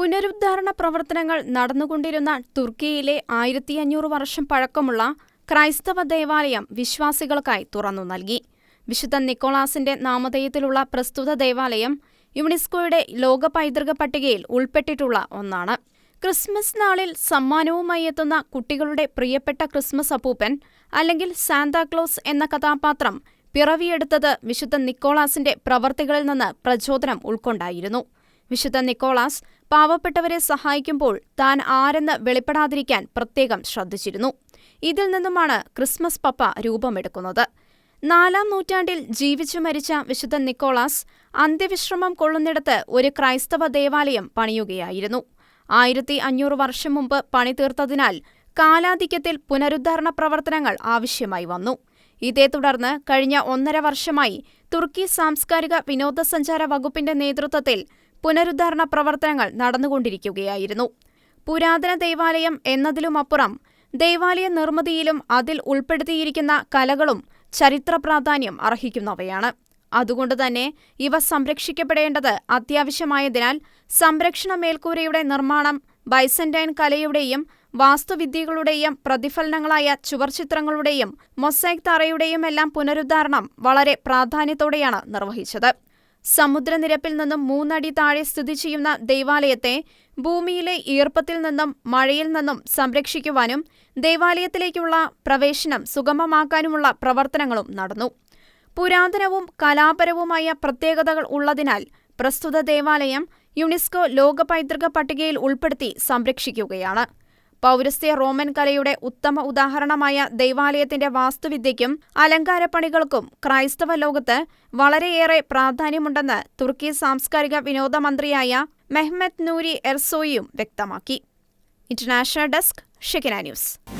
പുനരുദ്ധാരണ പ്രവർത്തനങ്ങൾ നടന്നുകൊണ്ടിരുന്ന തുർക്കിയിലെ ആയിരത്തി അഞ്ഞൂറ് വർഷം പഴക്കമുള്ള ക്രൈസ്തവ ദേവാലയം വിശ്വാസികൾക്കായി തുറന്നു നൽകി. വിശുദ്ധ നിക്കോളാസിന്റെ നാമധേയത്തിലുള്ള പ്രസ്തുത ദേവാലയം യുനെസ്കോയുടെ ലോക പൈതൃക പട്ടികയിൽ ഉൾപ്പെട്ടിട്ടുള്ള ഒന്നാണ്. ക്രിസ്മസ് നാളിൽ സമ്മാനവുമായി എത്തുന്ന കുട്ടികളുടെ പ്രിയപ്പെട്ട ക്രിസ്മസ് അപ്പൂപ്പൻ അല്ലെങ്കിൽ സാന്താക്ലോസ് എന്ന കഥാപാത്രം പിറവിയെടുത്തത് വിശുദ്ധ നിക്കോളാസിന്റെ പ്രവർത്തികളിൽ നിന്ന് പ്രചോദനം ഉൾക്കൊണ്ടായിരുന്നു. വിശുദ്ധ നിക്കോളാസ് പാവപ്പെട്ടവരെ സഹായിക്കുമ്പോൾ താൻ ആരെന്ന് വെളിപ്പെടാതിരിക്കാൻ പ്രത്യേകം ശ്രദ്ധിച്ചിരുന്നു. ഇതിൽ നിന്നുമാണ് ക്രിസ്മസ് പപ്പ രൂപമെടുക്കുന്നത്. നാലാം നൂറ്റാണ്ടിൽ ജീവിച്ചു മരിച്ച വിശുദ്ധ നിക്കോളാസ് അന്ത്യവിശ്രമം കൊള്ളുന്നിടത്ത് ഒരു ക്രൈസ്തവ ദേവാലയം പണിയുകയായിരുന്നു. ആയിരത്തി അഞ്ഞൂറ് വർഷം മുമ്പ് പണിതീർത്തതിനാൽ കാലാധിക്യത്തിൽ പുനരുദ്ധാരണ പ്രവർത്തനങ്ങൾ ആവശ്യമായി വന്നു. ഇതേ തുടർന്ന് കഴിഞ്ഞ ഒന്നര വർഷമായി തുർക്കി സാംസ്കാരിക വിനോദസഞ്ചാര വകുപ്പിന്റെ നേതൃത്വത്തിൽ പുനരുദ്ധാരണ പ്രവർത്തനങ്ങൾ നടന്നുകൊണ്ടിരിക്കുകയായിരുന്നു. പുരാതന ദേവാലയം എന്നതിലുമപ്പുറം ദേവാലയ നിർമ്മിതിയിലും അതിൽ ഉൾപ്പെടുത്തിയിരിക്കുന്ന കലകളും ചരിത്ര പ്രാധാന്യം അർഹിക്കുന്നവയാണ്. അതുകൊണ്ടുതന്നെ ഇവ സംരക്ഷിക്കപ്പെടേണ്ടത് അത്യാവശ്യമായതിനാൽ സംരക്ഷണ മേൽക്കൂരയുടെ നിർമ്മാണം ബൈസന്റൈൻ കലയുടെയും വാസ്തുവിദ്യകളുടെയും പ്രതിഫലനങ്ങളായ ചുവർച്ചിത്രങ്ങളുടെയും മൊസൈക് തറയുടെയുമെല്ലാം പുനരുദ്ധാരണം വളരെ പ്രാധാന്യത്തോടെയാണ് നിർവഹിച്ചത്. സമുദ്രനിരപ്പിൽ നിന്നും മൂന്നടി താഴെ സ്ഥിതി ചെയ്യുന്ന ദേവാലയത്തെ ഭൂമിയിലെ ഈർപ്പത്തിൽ നിന്നും മഴയിൽ നിന്നും സംരക്ഷിക്കുവാനും ദേവാലയത്തിലേക്കുള്ള പ്രവേശനം സുഗമമാക്കാനുമുള്ള പ്രവർത്തനങ്ങളും നടന്നു. പുരാതനവും കലാപരവുമായ പ്രത്യേകതകൾ ഉള്ളതിനാൽ പ്രസ്തുത ദേവാലയം യുനെസ്കോ ലോക പൈതൃക പട്ടികയിൽ ഉൾപ്പെടുത്തി സംരക്ഷിക്കുകയാണ്. പൗരസ്ത്യ റോമൻ കലയുടെ ഉത്തമ ഉദാഹരണമായ ദൈവാലയത്തിന്റെ വാസ്തുവിദ്യയ്ക്കും അലങ്കാരപ്പണികൾക്കും ക്രൈസ്തവ ലോകത്ത് വളരെയേറെ പ്രാധാന്യമുണ്ടെന്ന് തുർക്കി സാംസ്കാരിക വിനോദ മന്ത്രിയായ നൂരി എർസോയിയും വ്യക്തമാക്കി. International desk Shekinah news.